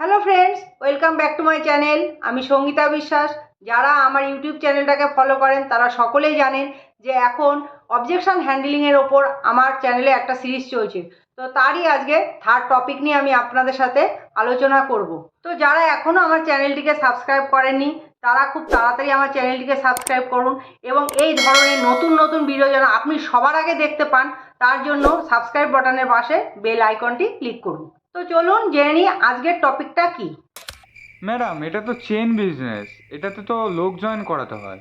Hello friends welcome back to my channel আমি সঙ্গীতা বিশ্বাস। যারা আমার ইউটিউব চ্যানেলটাকে ফলো করেন, তারা সকলেই জানেন যে এখন অবজেকশন হ্যান্ডলিংয়ের ওপর আমার চ্যানেলে একটা সিরিজ চলছে। তো তারই আজকে থার্ড টপিক নিয়ে আমি আপনাদের সাথে আলোচনা করব। তো যারা এখনও আমার চ্যানেলটিকে সাবস্ক্রাইব করেননি, তারা খুব তাড়াতাড়ি আমার চ্যানেলটিকে সাবস্ক্রাইব করুন এবং এই ধরনের নতুন নতুন ভিডিও যেন আপনি সবার আগে দেখতে পান, তার জন্য সাবস্ক্রাইব বাটনের পাশে বেল আইকনটি ক্লিক করুন। তো চলুন জেনে নিই আজকের টপিকটা কি। ম্যাডাম এটা তো চেন বিজনেস। এটাতে তো লোক জয়েন করাতে হয়।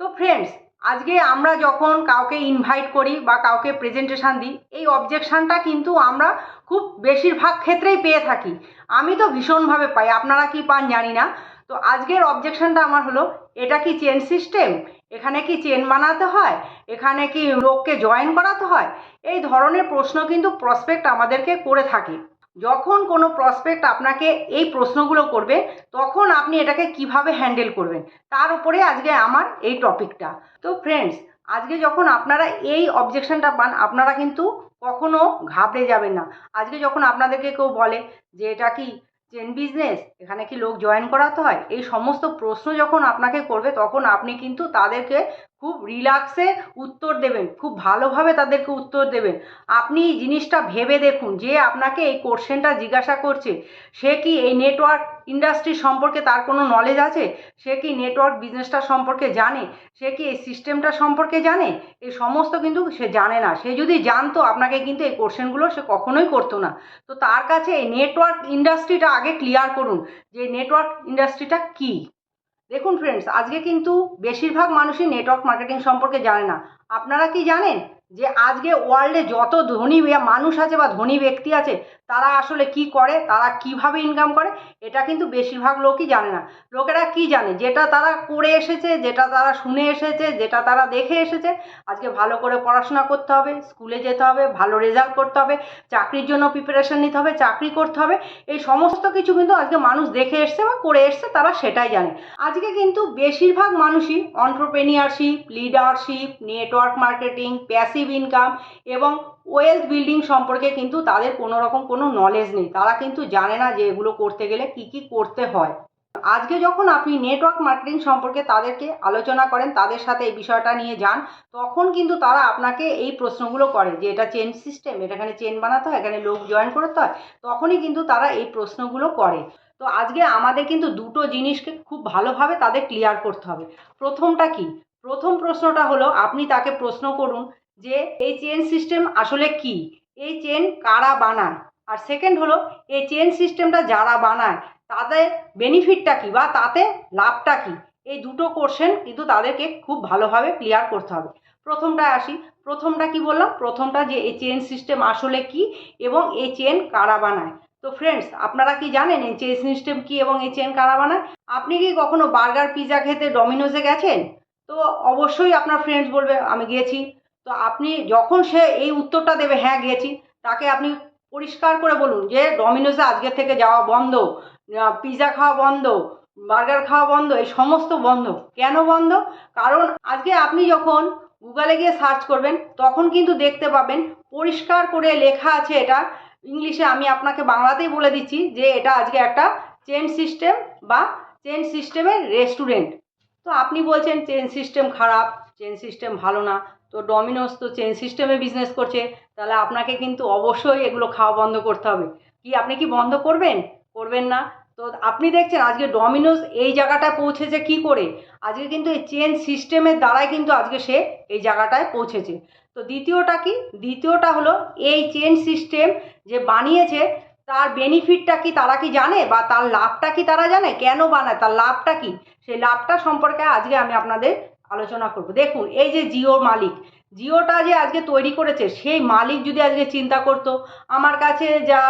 তো ফ্রেন্ডস আজকে আমরা যখন কাউকে ইনভাইট করি বা কাউকে প্রেজেন্টেশন দিই এই অবজেকশনটা কিন্তু আমরা খুব বেশিরভাগ ক্ষেত্রেই পেয়ে থাকি। আমি তো ভীষণভাবে পাই আপনারা কি পান জানি না। তো আজকের অবজেকশনটা আমার হলো এটা কি চেন সিস্টেম এখানে কি চেন বানাতে হয়? এখানে কি লোককে জয়েন করাতে হয়? এই ধরনের প্রশ্ন কিন্তু প্রসপেক্ট আমাদেরকে করে থাকে। যখন কোনো প্রসপেক্ট আপনাকে এই প্রশ্নগুলো করবে, তখন আপনি এটাকে কীভাবে হ্যান্ডেল করবেন? তার উপরে আজকে আমার এই টপিকটা তো ফ্রেন্ডস আজকে যখন আপনারা এই অবজেকশনটা পান, আপনারা কিন্তু কখনো ঘাবড়ে যাবেন না। আজকে যখন আপনাদেরকে কেউ বলে যে, এটা কি চেন বিজনেস এখানে কি লোক জয়েন করাতে হয়? এই সমস্ত প্রশ্ন যখন আপনাকে করবে, তখন আপনি কিন্তু তাদেরকে খুব রিল্যাক্সে উত্তর দেবেন, খুব ভালোভাবে তাদেরকে উত্তর দেবেন। আপনি এই জিনিসটা ভেবে দেখুন, যে আপনাকে এই কোশ্চেনটা জিজ্ঞাসা করছে, সে কি এই নেটওয়ার্ক ইন্ডাস্ট্রি সম্পর্কে তার কোনো নলেজ আছে? সে কি নেটওয়ার্ক বিজনেসটা সম্পর্কে জানে? সে কি এই সিস্টেমটা সম্পর্কে জানে? এই সমস্ত কিন্তু সে জানে না। সে যদি জানতো, আপনাকে কিন্তু এই কোশ্চেনগুলো সে কখনোই করতো না। তো তার কাছে এই নেটওয়ার্ক ইন্ডাস্ট্রিটা আগে ক্লিয়ার করুন, যে নেটওয়ার্ক ইন্ডাস্ট্রিটা কী? দেখুন ফ্রেন্ডস আজকে কিন্তু বেশিরভাগ মানুষই নেটওয়ার্ক মার্কেটিং সম্পর্কে জানে না। আপনারা কি জানেন? যে আজকে ওয়ার্ল্ডে যত ধনী মানুষ আছে বা ধনী ব্যক্তি আছে, তারা আসলে কি করে? তারা কীভাবে ইনকাম করে? এটা কিন্তু বেশিরভাগ লোকই জানে না। লোকেরা কি জানে? যেটা তারা করে এসেছে, যেটা তারা শুনে এসেছে, যেটা তারা দেখে এসেছে, আজকে ভালো করে পড়াশোনা করতে হবে স্কুলে যেতে হবে, ভালো রেজাল্ট করতে হবে, চাকরির জন্য প্রিপারেশন নিতে হবে, চাকরি করতে হবে, এই সমস্ত কিছু কিন্তু আজকে মানুষ দেখে এসছে বা করে এসছে, তারা সেটাই জানে। আজকে কিন্তু বেশিরভাগ মানুষই entrepreneurship leadership network marketing passive income এবং ওয়েলথ বিল্ডিং সম্পর্কে কিন্তু তাদের কোনো রকম কোনো নলেজ নেই। তারা কিন্তু জানে না যে এগুলো করতে গেলে কি কি করতে হয়। আজকে যখন আপনি নেটওয়ার্ক মার্কেটিং সম্পর্কে তাদেরকে আলোচনা করেন, তাদের সাথে এই বিষয়টা নিয়ে যান, তখন কিন্তু তারা আপনাকে এই প্রশ্নগুলো করে যে এটা চেন সিস্টেম এটা এখানে চেন বানাতে হয়, এখানে লোক জয়েন করতে হয়, তখনই কিন্তু তারা এই প্রশ্নগুলো করে। তো আজকে আমাদের কিন্তু দুটো জিনিসকে খুব ভালোভাবে তাদের ক্লিয়ার করতে হবে। প্রথমটা কি? প্রথম প্রশ্নটা হলো, আপনি তাকে প্রশ্ন করুন যে এই চেন সিস্টেম আসলে কি? এই চেন কারা বানায়? আর সেকেন্ড হলো, এই চেন সিস্টেমটা যারা বানায়, তাদের বেনিফিটটা কি বা তাতে লাভটা কি? এই দুটো কোশ্চেন কিন্তু তাদেরকে খুব ভালোভাবে ক্লিয়ার করতে হবে। প্রথমটায় আসি, প্রথমটা কি বললাম? প্রথমটা যে এই চেন সিস্টেম আসলে কি এবং এই চেন কারা বানায়? তো ফ্রেন্ডস আপনারা কি জানেন এই চেন সিস্টেম কি এবং এই চেন কারা বানায়? আপনি কি কখনো বার্গার পিৎজা খেতে ডমিনোজে গেছেন? তো অবশ্যই আপনার ফ্রেন্ডস বলবে, আমি গিয়েছি তো আপনি যখন সে এই উত্তরটা দেবে হ্যাঁ গিয়েছি, তাকে আপনি পরিষ্কার করে বলুন যে ডমিনোজে আজকের থেকে যাওয়া বন্ধ পিৎজা খাওয়া বন্ধ, বার্গার খাওয়া বন্ধ, এই সমস্ত বন্ধ। কেন বন্ধ? কারণ আজকে আপনি যখন গুগলে গিয়ে সার্চ করবেন, তখন কিন্তু দেখতে পাবেন, পরিষ্কার করে লেখা আছে এটা। ইংলিশে আমি আপনাকে বাংলাতেই বলে দিচ্ছি যে, এটা আজকে একটা চেন সিস্টেম বা চেন সিস্টেমের রেস্টুরেন্ট। তো আপনি বলছেন, চেন সিস্টেম খারাপ, চেন সিস্টেম ভালো না। তো ডমিনোস তো চেন সিস্টেমে বিজনেস করছে, তাহলে আপনাকে কিন্তু অবশ্যই এগুলো খাওয়া বন্ধ করতে হবে। কি, আপনি কি বন্ধ করবেন? করবেন না। তো আপনি দেখছেন আজকে ডমিনোস এই জায়গাটায় পৌঁছেছে কি করে? আজকে কিন্তু এই চেন সিস্টেমের দ্বারাই কিন্তু আজকে সে এই জায়গাটায় পৌঁছেছে। তো দ্বিতীয়টা কি? দ্বিতীয়টা হলো এই চেন সিস্টেম যে বানিয়েছে, তার বেনিফিটটা কি তারা কি জানে? বা তার লাভটা কি তারা জানে? কেন বানায়? তার লাভটা কি? সেই লাভটা সম্পর্কে আজকে আমি আপনাদের আলোচনা করব। দেখুন, এই যে জিও মালিক, জিওটা যে আজকে তৈরি করেছে, সেই মালিক যদি আজকে চিন্তা করতো, আমার কাছে যা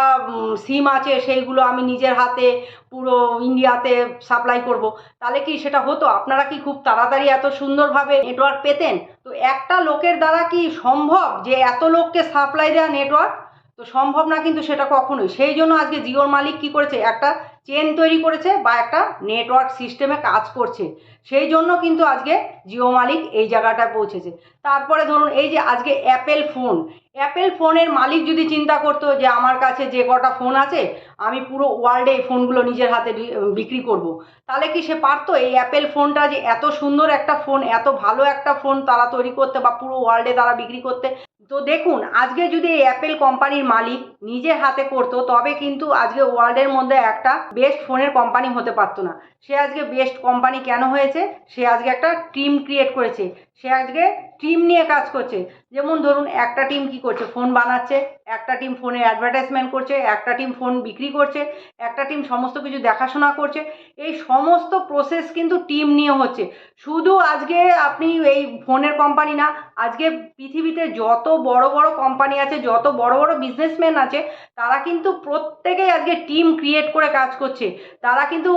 সিম আছে সেইগুলো আমি নিজের হাতে পুরো ইন্ডিয়াতে সাপ্লাই করব, তাহলে কি সেটা হতো? আপনারা কি খুব তাড়াতাড়ি এত সুন্দরভাবে নেটওয়ার্ক পেতেন? তো একটা লোকের দ্বারা কি সম্ভব যে এত লোককে সাপ্লাই দেওয়া নেটওয়ার্ক? তো সম্ভব না কিন্তু সেটা কখনোই। সেই জন্য আজকে জিওর মালিক কি করেছে? একটা চেন তৈরি করেছে বা একটা নেটওয়ার্ক সিস্টেমে কাজ করছে। সেই জন্য কিন্তু আজকে জিও মালিক এই জায়গাটায় পৌঁছেছে। তারপরে ধরুন এই যে আজকে অ্যাপেল ফোন অ্যাপেল ফোনের মালিক যদি চিন্তা করতো যে আমার কাছে যে কটা ফোন আছে আমি পুরো ওয়ার্ল্ডে এই ফোনগুলো নিজের হাতে বিক্রি করব। তাহলে কি সে পারতো? এই অ্যাপেল ফোনটা যে এত সুন্দর একটা ফোন এত ভালো একটা ফোন তারা তৈরি করতে বা পুরো ওয়ার্ল্ডে তারা বিক্রি করতে। তো দেখুন, আজকে যদি এই অ্যাপেল কোম্পানির মালিক নিজের হাতে করতো, তবে কিন্তু আজকে ওয়ার্ল্ডের মধ্যে একটা বেস্ট ফোনের কোম্পানি হতে পারতো না। সে আজকে বেস্ট কোম্পানি কেন হয়েছে? সে আজকে একটা টিম ক্রিয়েট করেছে। সে আজকে টিম নিয়ে কাজ করছে। যেমন ধরুন, একটা টিম কি করছে? ফোন বানাচ্ছে, একটা টিম ফোনে অ্যাডভার্টাইজমেন্ট করছে, একটা টিম ফোন বিক্রি করছে, একটা টিম সমস্ত কিছু দেখাশোনা করছে, এই সমস্ত প্রসেস কিন্তু টিম নিয়ে হচ্ছে। শুধু আজকে আপনি এই ফোনের কোম্পানি না, আজকে পৃথিবীতে যত বড় বড় কোম্পানি আছে, যত বড় বড় বিজনেসম্যান আছে, তারা কিন্তু প্রত্যেকেই আজকে টিম ক্রিয়েট করে কাজ করছে। তারা কিন্তু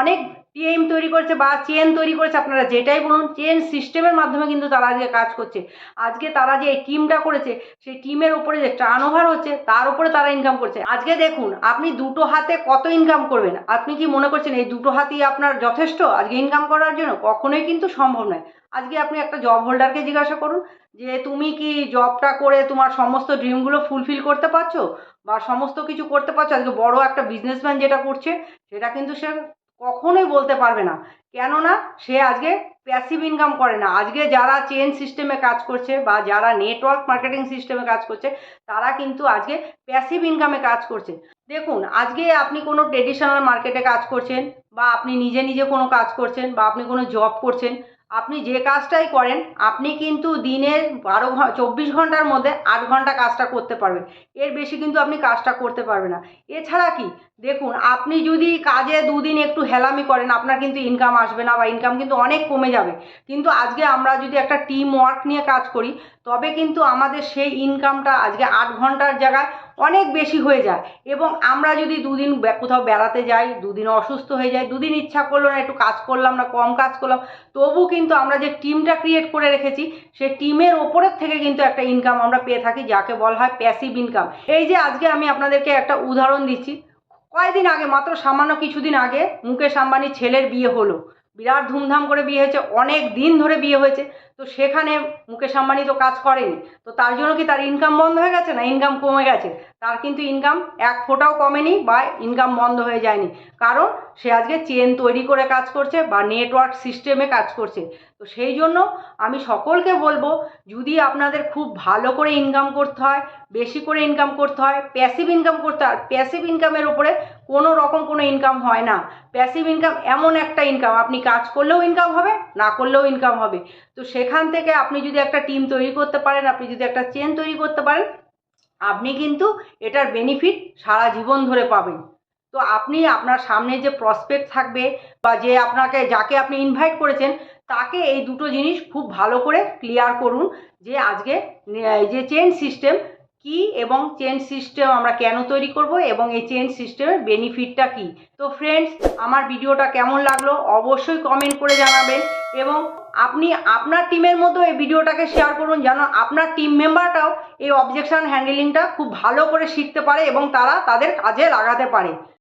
অনেক টিএম তৈরি করছে বা চেন তৈরি করেছে, আপনারা যেটাই বলুন চেন সিস্টেমের মাধ্যমে কিন্তু তারা আজকে কাজ করছে। আজকে তারা যে এই টিমটা করেছে, সেই টিমের উপরে যে টার্ন ওভার হচ্ছে, তার উপরে তারা ইনকাম করছে। আজকে দেখুন, আপনি দুটো হাতে কত ইনকাম করবেন? আপনি কি মনে করছেন এই দুটো হাতই আপনার যথেষ্ট? আজকে ইনকাম করার জন্য কখনোই কিন্তু সম্ভব নয়। আজকে আপনি একটা জব হোল্ডারকে জিজ্ঞাসা করুন, যে তুমি কি জবটা করে তোমার সমস্ত ড্রিমগুলো ফুলফিল করতে পারছ? বা সমস্ত কিছু করতে পারছ? আজকে বড় একটা বিজনেসম্যান যেটা করছে, সেটা কিন্তু সে কখনোই বলতে পারবে না। কেননা সে আজকে প্যাসিভ ইনকাম করে না। আজকে যারা চেন সিস্টেমে কাজ করছে বা যারা নেটওয়ার্ক মার্কেটিং সিস্টেমে কাজ করছে, তারা কিন্তু আজকে প্যাসিভ ইনকামে কাজ করছে। দেখুন, আজকে আপনি কোনো ট্রেডিশনাল মার্কেটে কাজ করছেন বা আপনি নিজে নিজে কোনো কাজ করছেন বা আপনি কোনো জব করছেন আপনি যে কাজটাই করেন, আপনি কিন্তু দিনের বারো চব্বিশ ঘণ্টার মধ্যে আট ঘণ্টা কাজটা করতে পারবেন। এর বেশি কিন্তু আপনি কাজটা করতে পারবেন না। এছাড়া কি? দেখুন, আপনি যদি কাজে দুদিন একটু হেলামি করেন, আপনার কিন্তু ইনকাম আসবে না বা ইনকাম কিন্তু অনেক কমে যাবে। কিন্তু আজকে আমরা যদি একটা টিম ওয়ার্ক নিয়ে কাজ করি, তবে কিন্তু আমাদের সেই ইনকামটা আজকে আট ঘণ্টার জায়গায় অনেক বেশি হয়ে যায়। এবং আমরা যদি দুদিন কোথাও বেড়াতে যাই, দুদিন অসুস্থ হয়ে যাই, দুদিন ইচ্ছা করল না, একটু কাজ করলাম না, কম কাজ করলাম, তবু কিন্তু আমরা যে টিমটা ক্রিয়েট করে রেখেছি সেই টিমের ওপরের থেকে কিন্তু একটা ইনকাম আমরা পেয়ে থাকি, যাকে বলা হয় প্যাসিভ ইনকাম এই যে আজকে আমি আপনাদেরকে একটা উদাহরণ দিচ্ছি। কয়েকদিন আগে, মাত্র সামান্য কিছুদিন আগে মুকেশ আম্বানির ছেলের বিয়ে হলো। বিরাট ধুমধাম করে বিয়ে হয়েছে, অনেক দিন ধরে বিয়ে হয়েছে। তো সেখানে মুকেশ আম্বানি তো কাজ করেনি। তো তার জন্য কি তার ইনকাম বন্ধ হয়ে গেছে না ইনকাম কমে গেছে? তার কিন্তু ইনকাম এক ফোঁটাও কমেনি বা ইনকাম বন্ধ হয়ে যায়নি। কারণ সে আজকে চেন তৈরি করে কাজ করছে বা নেটওয়ার্ক সিস্টেমে কাজ করছে। তো সেই জন্য আমি সকলকে বলব, যদি আপনাদের খুব ভালো করে ইনকাম করতে হয়, বেশি করে ইনকাম করতে হয় প্যাসিভ ইনকাম করতে হয় প্যাসিভ ইনকামের উপরে কোনো রকম কোনো ইনকাম হয় না। প্যাসিভ ইনকাম এমন একটা ইনকাম আপনি কাজ করলেও ইনকাম হবে, না করলেও ইনকাম হবে। তো সেখান থেকে আপনি যদি একটা টিম তৈরি করতে পারেন, আপনি যদি একটা চেন তৈরি করতে পারেন, আপনি কিন্তু এটার বেনিফিট সারা জীবন ধরে পাবেন। তো আপনি আপনার সামনে যে প্রসপেক্ট থাকবে বা যে আপনাকে, যাকে আপনি ইনভাইট করেছেন, তাকে এই দুটো জিনিস খুব ভালো করে ক্লিয়ার করুন যে আজকে যে চেন সিস্টেম কি এবং চেঞ্জ সিস্টেম আমরা কেন তৈরি করব এবং এই চেঞ্জ সিস্টেমের বেনিফিটটা কি? তো ফ্রেন্ডস আমার ভিডিওটা কেমন লাগল অবশ্যই কমেন্ট করে জানাবেন এবং আপনি আপনার টিমের মতো এই ভিডিওটাকে শেয়ার করুন যেন আপনার টিম মেম্বারটাও এই অবজেকশান হ্যান্ডেলিংটা খুব ভালো করে শিখতে পারে এবং তারা তাদের কাজে লাগাতে পারে।